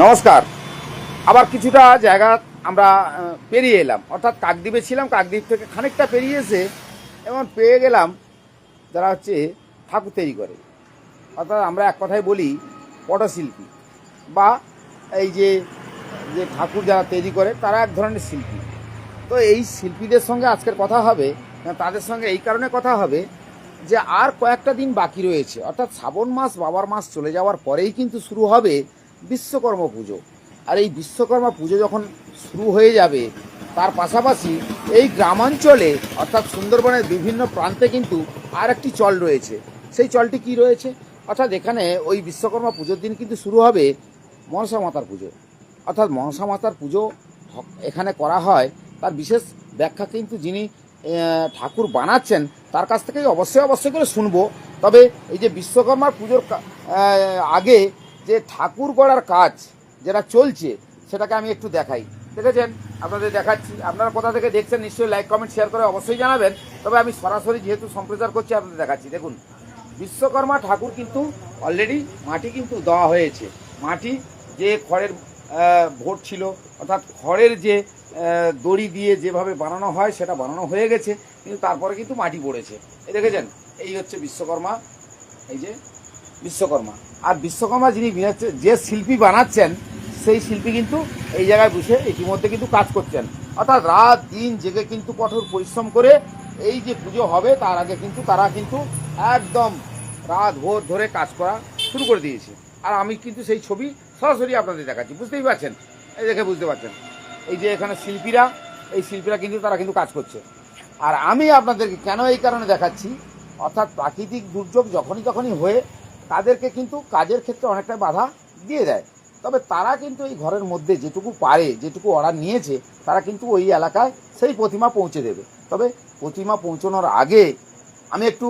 নমস্কার। আবার কিছুটা জায়গা আমরা পেরিয়ে এলাম। অর্থাৎ কাকদ্বীপে ছিলাম, কাকদ্বীপ থেকে খানিকটা পেরিয়ে এসে এবং পেয়ে গেলাম যারা হচ্ছে ঠাকুর তৈরি করে। অর্থাৎ আমরা এক কথায় বলি, পটশিল্পী বা এই যে যে ঠাকুর যারা তৈরি করে, তারা এক ধরনের শিল্পী। তো এই শিল্পীদের সঙ্গে আজকের কথা হবে তাদের সঙ্গে এই কারণে কথা হবে যে, আর কয়েকটা দিন বাকি রয়েছে। অর্থাৎ শ্রাবণ মাস, বাবার মাস চলে যাওয়ার পরেই কিন্তু শুরু হবে বিশ্বকর্মা পুজো। আর এই বিশ্বকর্মা পুজো যখন শুরু হয়ে যাবে, তার পাশাপাশি এই গ্রামাঞ্চলে, অর্থাৎ সুন্দরবনের বিভিন্ন প্রান্তে কিন্তু আর একটি চল রয়েছে। সেই চলটি কি রয়েছে? অর্থাৎ এখানে ওই বিশ্বকর্মা পুজোর দিন কিন্তু শুরু হবে মনসা মাতার পুজো। অর্থাৎ মনসা মাতার পুজো এখানে করা হয়। তার বিশেষ ব্যাখ্যা কিন্তু যিনি ঠাকুর বানাচ্ছেন, তার কাছ থেকেই অবশ্যই অবশ্যই করে শুনব। তবে এই যে বিশ্বকর্মার পুজোর আগে যে ঠাকুর গড়ার কাজ যেটা চলছে, সেটাকে আমি একটু দেখাই। দেখেছেন? আপনাদের দেখাচ্ছি। আপনারা কোথা থেকে দেখছেন, নিশ্চয়ই লাইক কমেন্ট শেয়ার করে অবশ্যই জানাবেন। তবে আমি সরাসরি যেহেতু সম্প্রচার করছি, আপনাদের দেখাচ্ছি। দেখুন, বিশ্বকর্মা ঠাকুর কিন্তু অলরেডি মাটি কিন্তু দেওয়া হয়েছে। মাটি যে খড়ের ভোট ছিল, অর্থাৎ খড়ের যে দড়ি দিয়ে যেভাবে বানানো হয়, সেটা বানানো হয়ে গেছে, কিন্তু তারপরে কিন্তু মাটি পড়েছে। এই দেখেছেন? এই হচ্ছে বিশ্বকর্মা। এই যে বিশ্বকর্মা। আর বিশ্বকর্মা যিনি যে শিল্পী বানাচ্ছেন, সেই শিল্পী কিন্তু এই জায়গায় বসে ইতিমধ্যে কিন্তু কাজ করছেন। অর্থাৎ রাত, দিন জেগে কিন্তু কঠোর পরিশ্রম করে এই যে পুজো হবে, তার আগে কিন্তু তারা কিন্তু একদম রাত ভোর ধরে কাজ করা শুরু করে দিয়েছে। আর আমি কিন্তু সেই ছবি সরাসরি আপনাদের দেখাচ্ছি। বুঝতেই পারছেন? এই দেখে বুঝতে পারছেন। এই যে এখানে শিল্পীরা, এই শিল্পীরা কিন্তু তারা কিন্তু কাজ করছে। আর আমি আপনাদেরকে কেন এই কারণে দেখাচ্ছি? অর্থাৎ প্রাকৃতিক দুর্যোগ যখনই, তখনই হয়ে তাদেরকে কিন্তু কাজের ক্ষেত্রে অনেকটা বাধা দিয়ে দেয়। তবে তারা কিন্তু এই ঘরের মধ্যে যেটুকু পারে, যেটুকু অর্ডার নিয়েছে, তারা কিন্তু ওই এলাকায় সেই প্রতিমা পৌঁছে দেবে। তবে প্রতিমা পৌঁছানোর আগে আমি একটু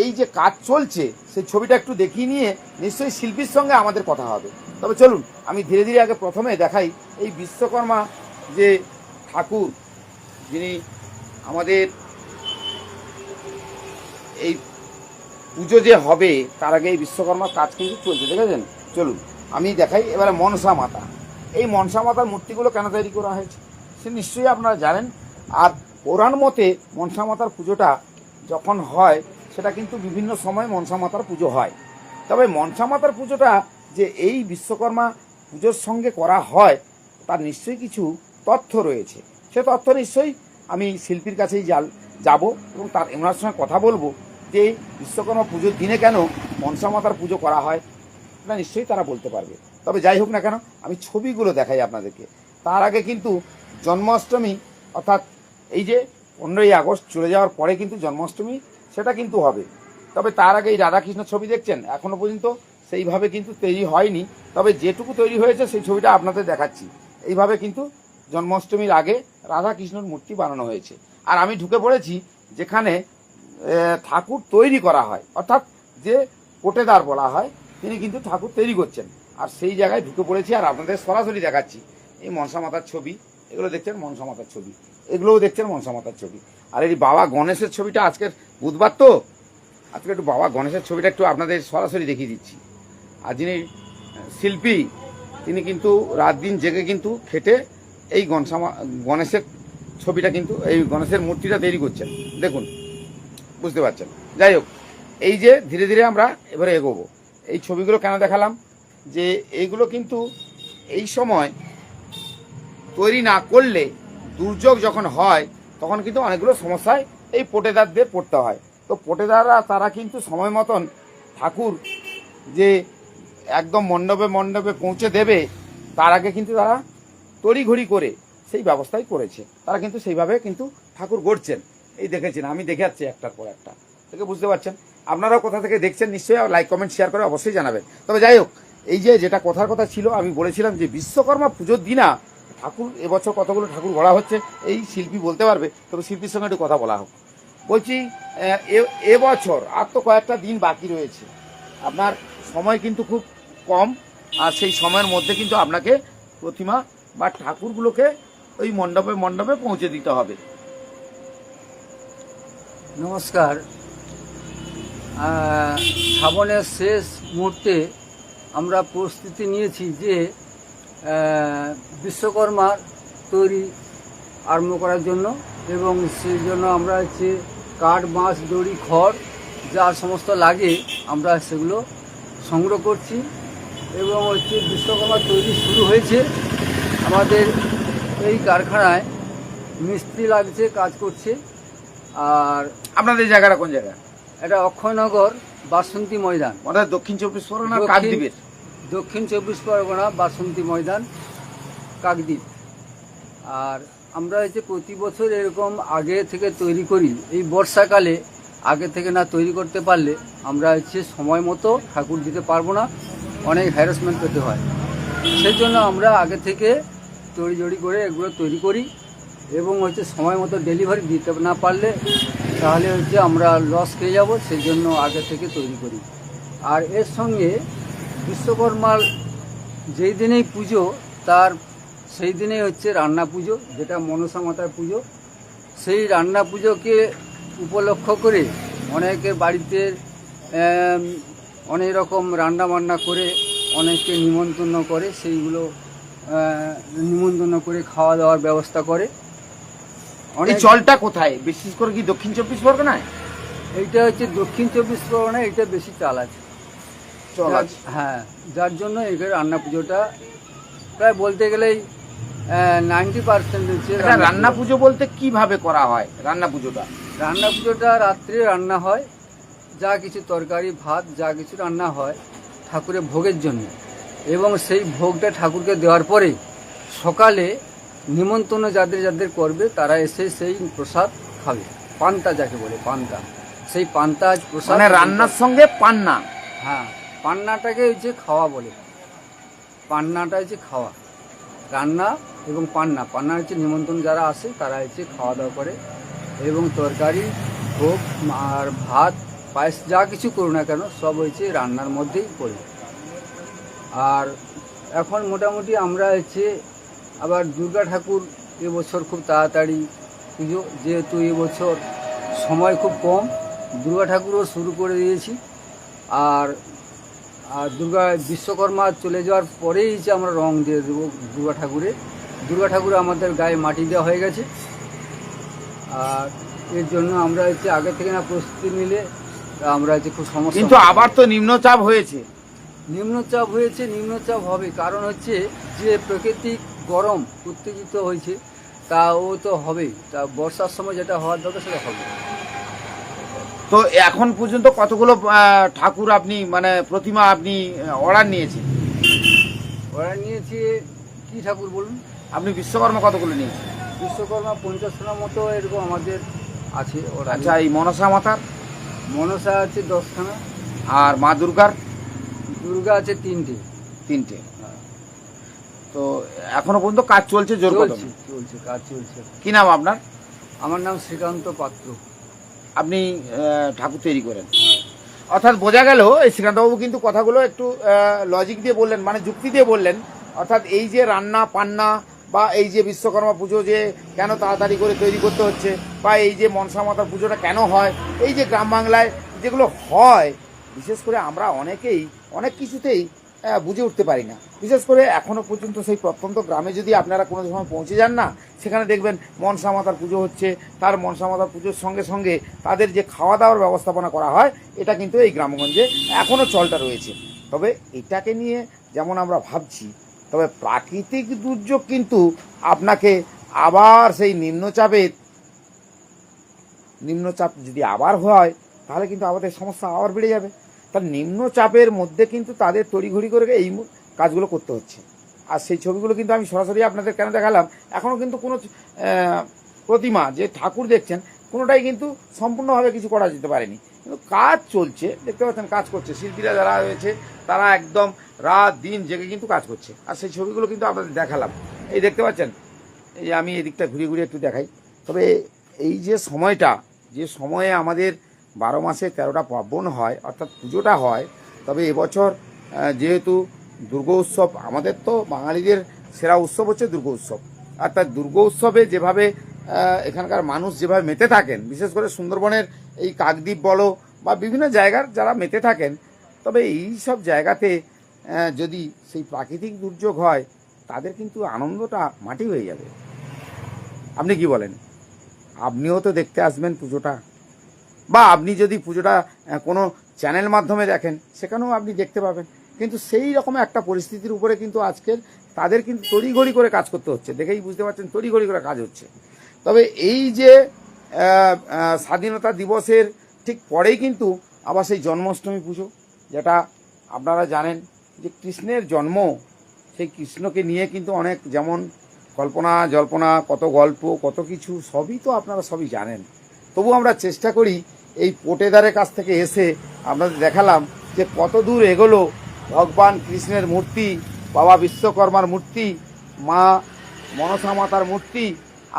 এই যে কাজ চলছে, সেই ছবিটা একটু দেখিয়ে নিয়ে নিশ্চয়ই শিল্পীর সঙ্গে আমাদের কথা হবে। তবে চলুন, আমি ধীরে ধীরে আগে প্রথমে দেখাই এই বিশ্বকর্মা যে ঠাকুর, যিনি আমাদের এই পুজো যে হবে, তার আগে এই বিশ্বকর্মার কাজ কিন্তু চলছে, দেখেছেন? চলুন, আমি দেখাই এবারে মনসা মাতা। এই মনসা মাতার মূর্তিগুলো কেন তৈরি করা হয়েছে? সে নিশ্চয়ই আপনারা জানেন। আর পুরাণ মতে মনসা মাতার পুজোটা যখন হয়, সেটা কিন্তু বিভিন্ন সময় মনসা মাতার পুজো হয়। তবে মনসা মাতার পুজোটা যে এই বিশ্বকর্মা পুজোর সঙ্গে করা হয়, তার নিশ্চয়ই কিছু তথ্য রয়েছে। সে তথ্য নিশ্চয়ই আমি শিল্পীর কাছেই যাব এবং তার ওনার সঙ্গে কথা বলব। যে বিশ্বকর্মা পুজোর দিনে কেন মনসা মাতার পুজো করা হয় না নিশ্চয়ই তারা বলতে পারবে। তবে যাই হোক না কেন, আমি ছবিগুলো দেখাই আপনাদেরকে। তার আগে কিন্তু জন্মাষ্টমী, অর্থাৎ এই যে পনেরোই আগস্ট চলে যাওয়ার পরে কিন্তু জন্মাষ্টমী, সেটা কিন্তু হবে। তবে তার আগে এই রাধাকৃষ্ণ ছবি দেখছেন? এখনও পর্যন্ত সেইভাবে কিন্তু তৈরি হয়নি। তবে যেটুকু তৈরি হয়েছে, সেই ছবিটা আপনাদের দেখাচ্ছি। এইভাবে কিন্তু জন্মাষ্টমীর আগে রাধাকৃষ্ণর মূর্তি বানানো হয়েছে। আর আমি ঢুকে পড়েছি যেখানে ঠাকুর তৈরি করা হয়। অর্থাৎ যে কোটেদার বলা হয়, তিনি কিন্তু ঠাকুর তৈরি করছেন। আর সেই জায়গায় ঢুকে পড়েছি আর আপনাদের সরাসরি দেখাচ্ছি। এই মনসা মাতার ছবি, এগুলো দেখছেন মনসা মাতার ছবি। এগুলোও দেখছেন মনসা মাতার ছবি। আর এই বাবা গণেশের ছবিটা আজকের বুধবার তো? আজকে একটু বাবা গণেশের ছবিটা একটু আপনাদের সরাসরি দেখিয়ে দিচ্ছি। আর যিনি শিল্পী, তিনি কিন্তু রাত দিন জেগে কিন্তু খেটে এই গণসামা গণেশের ছবিটা কিন্তু, এই গণেশের মূর্তিটা তৈরি করছেন। দেখুন। বুঝতে পারছেন। যাই হোক, এই যে ধীরে ধীরে আমরা এবারে এগোবো। এই ছবিগুলো কেন দেখালাম? যে এইগুলো কিন্তু এই সময় তৈরি না করলে দুর্যোগ যখন হয়, তখন কিন্তু অনেকগুলো সমস্যায় এই পোটেদারদের পড়তে হয়। তো পোটেদাররা, তারা কিন্তু সময় মতন ঠাকুর যে একদম মণ্ডপে মণ্ডপে পৌঁছে দেবে, তার আগে কিন্তু তারা তড়িঘড়ি করে সেই ব্যবস্থাই করেছে। তারা কিন্তু সেইভাবে কিন্তু ঠাকুর গড়ছেন। এই দেখেছেন, আমি দেখে যাচ্ছি একটার পর একটা। থেকে বুঝতে পারছেন? আপনারাও কোথা থেকে দেখছেন, নিশ্চয়ই লাইক কমেন্ট শেয়ার করে অবশ্যই জানাবেন। তবে যাই হোক, এই যে যেটা কথার কথা ছিল, আমি বলেছিলাম যে বিশ্বকর্মা পুজোর দিনা ঠাকুর, এবছর কতগুলো ঠাকুর গড়া হচ্ছে, এই শিল্পী বলতে পারবে, তবে শিল্পীর সঙ্গে একটু কথা বলা হোক। বলছি এবছর আর তো কয়েকটা দিন বাকি রয়েছে। আপনার সময় কিন্তু খুব কম, আর সেই সময়ের মধ্যে কিন্তু আপনাকে প্রতিমা বা ঠাকুরগুলোকে ওই মণ্ডপে মণ্ডপে পৌঁছে দিতে হবে। নমস্কার। শ্রাবণের শেষ মুহূর্তে আমরা প্রস্তুতি নিয়েছি যে বিশ্বকর্মার তৈরি আরম্ভ করার জন্য এবং সেই জন্য আমরা হচ্ছে কাঠ, বাঁশ, দড়ি, খড় যা সমস্ত লাগে আমরা সেগুলো সংগ্রহ করছি এবং হচ্ছে বিশ্বকর্মা তৈরি শুরু হয়েছে। আমাদের এই কারখানায় মিস্ত্রি লাগছে, কাজ করছে। আর আপনাদের জায়গাটা কোন জায়গা? এটা অক্ষয়নগর বাসন্তী ময়দান। আমাদের দক্ষিণ চব্বিশ পরগনা কাকদ্বীপের। দক্ষিণ চব্বিশ পরগনা বাসন্তী ময়দান কাকদ্বীপ। আর আমরা হচ্ছে প্রতি বছর এরকম আগে থেকে তৈরি করি এই বর্ষাকালে আগে থেকে না তৈরি করতে পারলে আমরা হচ্ছে সময় মতো ঠাকুর দিতে পারব না অনেক হ্যারাসমেন্ট পেতে হয়। সেই জন্য আমরা আগে থেকে তৈরি জড়ি করে এগুলো তৈরি করি। এবং হচ্ছে সময় মতো ডেলিভারি দিতে না পারলে তাহলে হচ্ছে আমরা লস খেয়ে যাব, সেই জন্য আগে থেকে তৈরি করি। আর এর সঙ্গে বিশ্বকর্মার যেই দিনেই পুজো, তার সেই দিনেই হচ্ছে রান্না পুজো, যেটা মনসা মাতার পুজো। সেই রান্না পুজোকে উপলক্ষ করে অনেকের বাড়িতে অনেক রকম রান্না বান্না করে, অনেককে নিমন্ত্রণ করে, সেইগুলো নিমন্ত্রণ করে খাওয়া দাওয়ার ব্যবস্থা করে। এই জলটা কোথায়? বিশেষ করে কি দক্ষিণ চব্বিশ পরগনায়? এইটা হচ্ছে দক্ষিণ চব্বিশ পরগনায় এটা বেশি চাল আছে। যার- আছে। হ্যাঁ যার জন্য এখানে রান্না পুজোটা প্রায় বলতে গেলেই নাইনটি পার্সেন্ট হচ্ছে রান্না পুজো বলতে কীভাবে করা হয় রান্না পুজোটা? রান্না পুজোটা রাত্রে রান্না হয় যা কিছু তরকারি ভাত যা কিছু রান্না হয় ঠাকুরের ভোগের জন্য। এবং সেই ভোগটা ঠাকুরকে দেওয়ার পরে সকালে নিমন্ত্রণ যাদের যাদের করবে তারা এসে সেই প্রসাদ খাবে। পান্তা যাকে বলে পান্তা। সেই পান্তা প্রসাদ মানে রান্নার সঙ্গে পান্না। হ্যাঁ পান্নাটাকে হচ্ছে খাওয়া বলে। পান্নাটা হচ্ছে খাওয়া। রান্না এবং পান্না। পান্না হচ্ছে নিমন্ত্রণ যারা আসে তারা হচ্ছে খাওয়া দাওয়া করে। এবং তরকারি ভোগ আর ভাত পায়েস যা কিছু করো না কেন সব হচ্ছে রান্নার মধ্যেই পড়ে আর এখন মোটামুটি আমরা হচ্ছে আবার দুর্গা ঠাকুর এবছর খুব তাড়াতাড়ি পুজো যেহেতু এবছর সময় খুব কম দুর্গা ঠাকুরও শুরু করে দিয়েছি। আর আর দুর্গা বিশ্বকর্মা চলে যাওয়ার পরেই যে আমরা রং দিয়ে দেবো দুর্গা ঠাকুরে। দুর্গা ঠাকুর আমাদের গায়ে মাটি দেওয়া হয়ে গেছে। আর এর জন্য আমরা হচ্ছে আগে থেকে না প্রস্তুতি নিলে আমরা হচ্ছে খুব সমস্যা কিন্তু আবার তো নিম্নচাপ হয়েছে। নিম্নচাপ হয়েছে নিম্নচাপ হবে। কারণ হচ্ছে যে প্রাকৃতিক গরম উত্তেজিত হয়েছে তা ও তো হবেই। তা বর্ষার সময় যেটা হওয়ার দরকার সেটা হবে তো এখন পর্যন্ত কতগুলো ঠাকুর আপনি মানে প্রতিমা আপনি অর্ডার নিয়েছেন? অর্ডার নিয়েছে কি ঠাকুর বলুন? আপনি বিশ্বকর্মা কতগুলো নিয়েছেন? বিশ্বকর্মা পঞ্চাশটার মতো এরকম আমাদের আছে আচ্ছা এই মনসা মাতার? মনসা আছে দশখানা। আর মা দুর্গার? দুর্গা আছে তিনটে। তিনটে। তো এখনও পর্যন্ত কাজ চলছে জোর চলছে চলছে কাজ চলছে। কি নাম আপনার? আমার নাম শ্রীকান্ত পাত্র। আপনি ঠাকুর তৈরি করেন। হ্যাঁ। অর্থাৎ বোঝা গেল এই শ্রীকান্তবাবু কিন্তু কথাগুলো একটু লজিক দিয়ে বললেন মানে যুক্তি দিয়ে বললেন। অর্থাৎ এই যে রান্না পান্না বা এই যে বিশ্বকর্মা পুজো যে কেন তাড়াতাড়ি করে তৈরি করতে হচ্ছে বা এই যে মনসা মাতার পুজোটা কেন হয় এই যে গ্রাম বাংলায় যেগুলো হয় বিশেষ করে আমরা অনেকেই অনেক কিছুতেই বুঝে উঠতে পারি না। বিশেষ করে এখনও পর্যন্ত সেই প্রত্যন্ত গ্রামে যদি আপনারা কোনো সময় পৌঁছে যান না, সেখানে দেখবেন মনসা মাতার পুজো হচ্ছে, তার মনসা মাতার পুজোর সঙ্গে সঙ্গে তাদের যে খাওয়া দাওয়ার ব্যবস্থাপনা করা হয়, এটা কিন্তু এই গ্রামগঞ্জে এখনও চলটা রয়েছে। তবে এটাকে নিয়ে যেমন আমরা ভাবছি, তবে প্রাকৃতিক দুর্যোগ কিন্তু আপনাকে আবার সেই নিম্নচাপের নিম্নচাপ যদি আবার হয়, তাহলে কিন্তু আমাদের সমস্যা আবার বেড়ে যাবে। তার নিম্নচাপের মধ্যে কিন্তু তাদের তড়িঘড়ি করে এই কাজগুলো করতে হচ্ছে। আর সেই ছবিগুলো কিন্তু আমি সরাসরি আপনাদের কেন দেখালাম? এখনও কিন্তু কোনো প্রতিমা যে ঠাকুর দেখছেন, কোনোটাই কিন্তু সম্পূর্ণভাবে কিছু করা যেতে পারেনি। কিন্তু কাজ চলছে, দেখতে পাচ্ছেন কাজ করছে। শিল্পীরা যারা রয়েছে, তারা একদম রাত দিন জেগে কিন্তু কাজ করছে। আর সেই ছবিগুলো কিন্তু আপনাদের দেখালাম। এই দেখতে পাচ্ছেন? এই আমি এদিকটা ঘুরিয়ে ঘুরিয়ে একটু দেখাই। তবে এই যে সময়টা, যে সময়ে আমাদের বারো মাসে তেরোটা পার্বণ হয়, অর্থাৎ পুজোটা হয়। তবে এবছর যেহেতু দুর্গা উৎসব, আমাদের তো বাঙালিদের সেরা উৎসব হচ্ছে দুর্গা উৎসব। অর্থাৎ দুর্গা উৎসবে যেভাবে এখানকার মানুষ যেভাবে মেতে থাকেন, বিশেষ করে সুন্দরবনের এই কাকদ্বীপ বলো বা বিভিন্ন জায়গার যারা মেতে থাকেন, তবে এই সব জায়গাতে যদি সেই প্রাকৃতিক দুর্যোগ হয়, তাদের কিন্তু আনন্দটা মাটি হয়ে যাবে। আপনি কি বলেন? আপনিও তো দেখতে আসবেন পুজোটা। বা আপনি যদি পুজোটা কোনো চ্যানেল মাধ্যমে দেখেন, সেখানেও আপনি দেখতে পাবেন। কিন্তু সেই রকম একটা পরিস্থিতির উপরে কিন্তু আজকের তাদের কিন্তু তড়িঘড়ি করে কাজ করতে হচ্ছে। দেখেই বুঝতে পারছেন, তড়িঘড়ি করে কাজ হচ্ছে। তবে এই যে স্বাধীনতা দিবসের ঠিক পরেই কিন্তু আবার সেই জন্মাষ্টমী পুজো, যেটা আপনারা জানেন যে কৃষ্ণের জন্ম, সেই কৃষ্ণকে নিয়ে কিন্তু অনেক যেমন কল্পনা জল্পনা, কত গল্প, কত কিছু, সবই তো আপনারা সবই জানেন। তবু আমরা চেষ্টা করি এই পোটেদারের কাছ থেকে এসে আপনাদের দেখালাম যে কত দূর এগোলো ভগবান কৃষ্ণের মূর্তি, বাবা বিশ্বকর্মার মূর্তি, মা মনসা মাতার মূর্তি,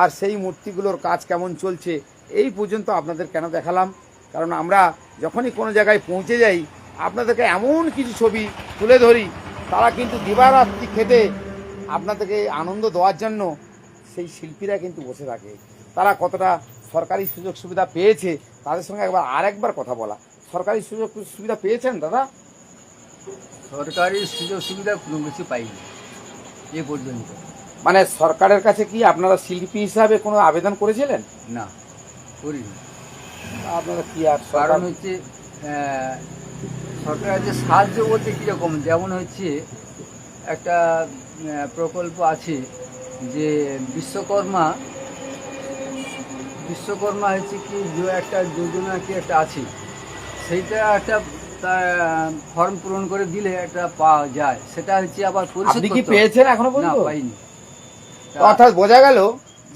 আর সেই মূর্তিগুলোর কাজ কেমন চলছে, এই পর্যন্ত আপনাদের কেন দেখালাম? কারণ আমরা যখনই কোনো জায়গায় পৌঁছে যাই, আপনাদেরকে এমন কিছু ছবি তুলে ধরি, তারা কিন্তু দিবারাত্রি খেতে আপনাদেরকে আনন্দ দেওয়ার জন্য সেই শিল্পীরা কিন্তু বসে থাকে। তারা কতটা সরকারি সুযোগ সুবিধা পেয়েছে তাদের সঙ্গে একবার আরেকবার কথা বলা। সরকারি সুযোগ সুবিধা পেয়েছেন দাদা? সরকারি সুযোগ সুবিধা কোনো কিছু পাইনি এ পর্যন্ত। মানে সরকারের কাছে কি আপনারা শিল্পী হিসাবে কোনো আবেদন করেছিলেন? না করিনি। আপনারা কি আর কারণ হচ্ছে সরকারের যে সাহায্য বলতে কীরকম যেমন হচ্ছে একটা প্রকল্প আছে যে বিশ্বকর্মা বিশ্বকর্মা হয়েছে কি যে একটা যোজনা কি একটা আছে সেইটা একটা ফর্ম পূরণ করে দিলে একটা পাওয়া যায়। সেটা হচ্ছে আবার পরিশোধ কি পেয়েছেন এখনও না পর্যন্ত পাইনি অর্থাৎ বোঝা গেল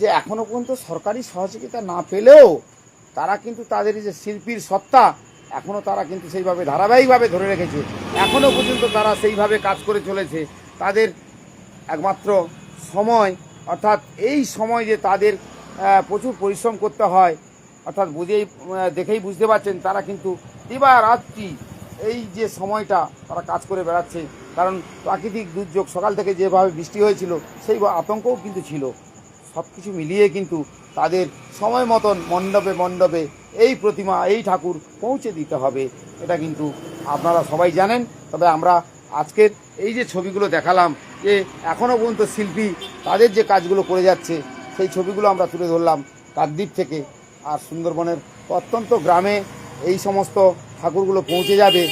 যে এখনও পর্যন্ত সরকারি সহযোগিতা না পেলেও তারা কিন্তু তাদের যে শিল্পীর সত্তা এখনও তারা কিন্তু সেইভাবে ধারাবাহিকভাবে ধরে রেখেছে। এখনও পর্যন্ত তারা সেইভাবে কাজ করে চলেছে। তাদের একমাত্র সময় অর্থাৎ এই সময় যে তাদের প্রচুর পরিশ্রম করতে হয়। অর্থাৎ বুঝেই দেখেই বুঝতে পারছেন তারা কিন্তু দিবারাত্রি এই যে সময়টা তারা কাজ করে বেড়াচ্ছে। কারণ প্রাকৃতিক দুর্যোগ সকাল থেকে যেভাবে বৃষ্টি হয়েছিল, সেই আতঙ্কও কিন্তু ছিল। সব কিছু মিলিয়ে কিন্তু তাদের সময় মতন মণ্ডপে মণ্ডপে এই প্রতিমা, এই ঠাকুর পৌঁছে দিতে হবে। এটা কিন্তু আপনারা সবাই জানেন। তবে আমরা আজকের এই যে ছবিগুলো দেখালাম, যে এখনও পর্যন্ত শিল্পী তাদের যে কাজগুলো করে যাচ্ছে সেই ছবিগুলো আমরা তুলে ধরলাম কাকদ্বীপ থেকে। আর সুন্দরবনের প্রত্যন্ত গ্রামে এই সমস্ত ঠাকুরগুলো পৌঁছে যাবে,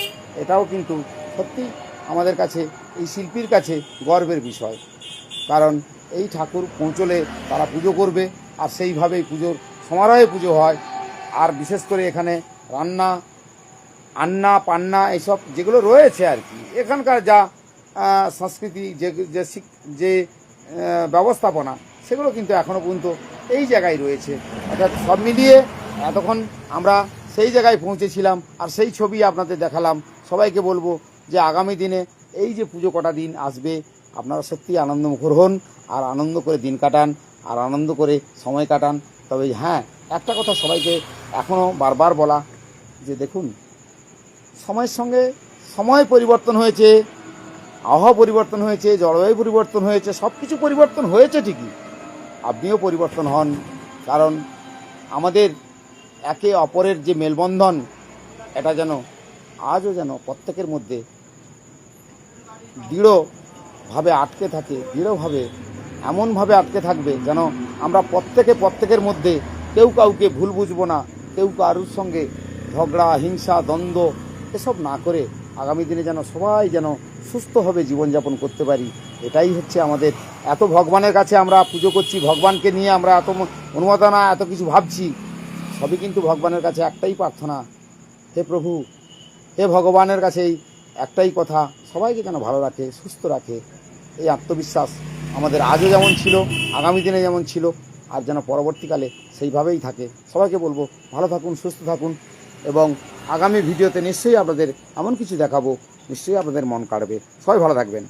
এটাও কিন্তু সত্যি আমাদের কাছে, এই শিল্পীর কাছে গর্বের বিষয়। কারণ এই ঠাকুর পৌঁছলে তারা পুজো করবে, আর সেইভাবেই পুজোর সমারোহে পুজো হয়। আর বিশেষ করে এখানে রান্না, আন্না, পান্না এইসব যেগুলো রয়েছে আর কি, এখানকার যা সংস্কৃতি, যে যে ব্যবস্থাপনা সেগুলো কিন্তু এখনও পর্যন্ত এই জায়গায় রয়েছে। অর্থাৎ সব মিলিয়ে এতক্ষণ আমরা সেই জায়গায় পৌঁছেছিলাম আর সেই ছবি আপনাদের দেখালাম। সবাইকে বলব যে আগামী দিনে এই যে পুজো কটা দিন আসবে, আপনারা সত্যি আনন্দমুখর হন আর আনন্দ করে দিন কাটান আর আনন্দ করে সময় কাটান। তবে হ্যাঁ একটা কথা সবাইকে এখনও বারবার বলা যে দেখুন, সময়ের সঙ্গে সময় পরিবর্তন হয়েছে, আবহাওয়া পরিবর্তন হয়েছে, জলবায়ু পরিবর্তন হয়েছে সব কিছু পরিবর্তন হয়েছে ঠিকই। আপনিও পরিবর্তন হন। কারণ আমাদের একে অপরের যে মেলবন্ধন, এটা যেন আজও যেন প্রত্যেকের মধ্যে দৃঢ়ভাবে আটকে থাকে, দৃঢ়ভাবে, এমনভাবে আটকে থাকবে যেন আমরা প্রত্যেকে প্রত্যেকের মধ্যে কেউ কাউকে ভুল বুঝব না, কেউ কারুর সঙ্গে ঝগড়া, হিংসা, দ্বন্দ্ব এসব না করে আগামী দিনে যেন সবাই যেন সুস্থভাবে জীবনযাপন করতে পারি, এটাই হচ্ছে আমাদের। এত ভগবানের কাছে আমরা পুজো করছি, ভগবানকে নিয়ে আমরা এত অনুমোদনা, এত কিছু ভাবছি, সবই কিন্তু ভগবানের কাছে একটাই প্রার্থনা। হে প্রভু, হে ভগবানের কাছে এই একটাই কথা, সবাইকে যেন ভালো রাখে, সুস্থ রাখে। এই আত্মবিশ্বাস আমাদের আজও যেমন ছিল, আগামী দিনে যেমন ছিল, আর যেন পরবর্তীকালে সেইভাবেই থাকে। সবাইকে বলব, ভালো থাকুন, সুস্থ থাকুন, এবং আগামী ভিডিওতে নিশ্চয়ই আপনাদের এমন কিছু দেখাবো নিশ্চয়ই আপনাদের মন কাড়বে। সবাই ভালো থাকবেন।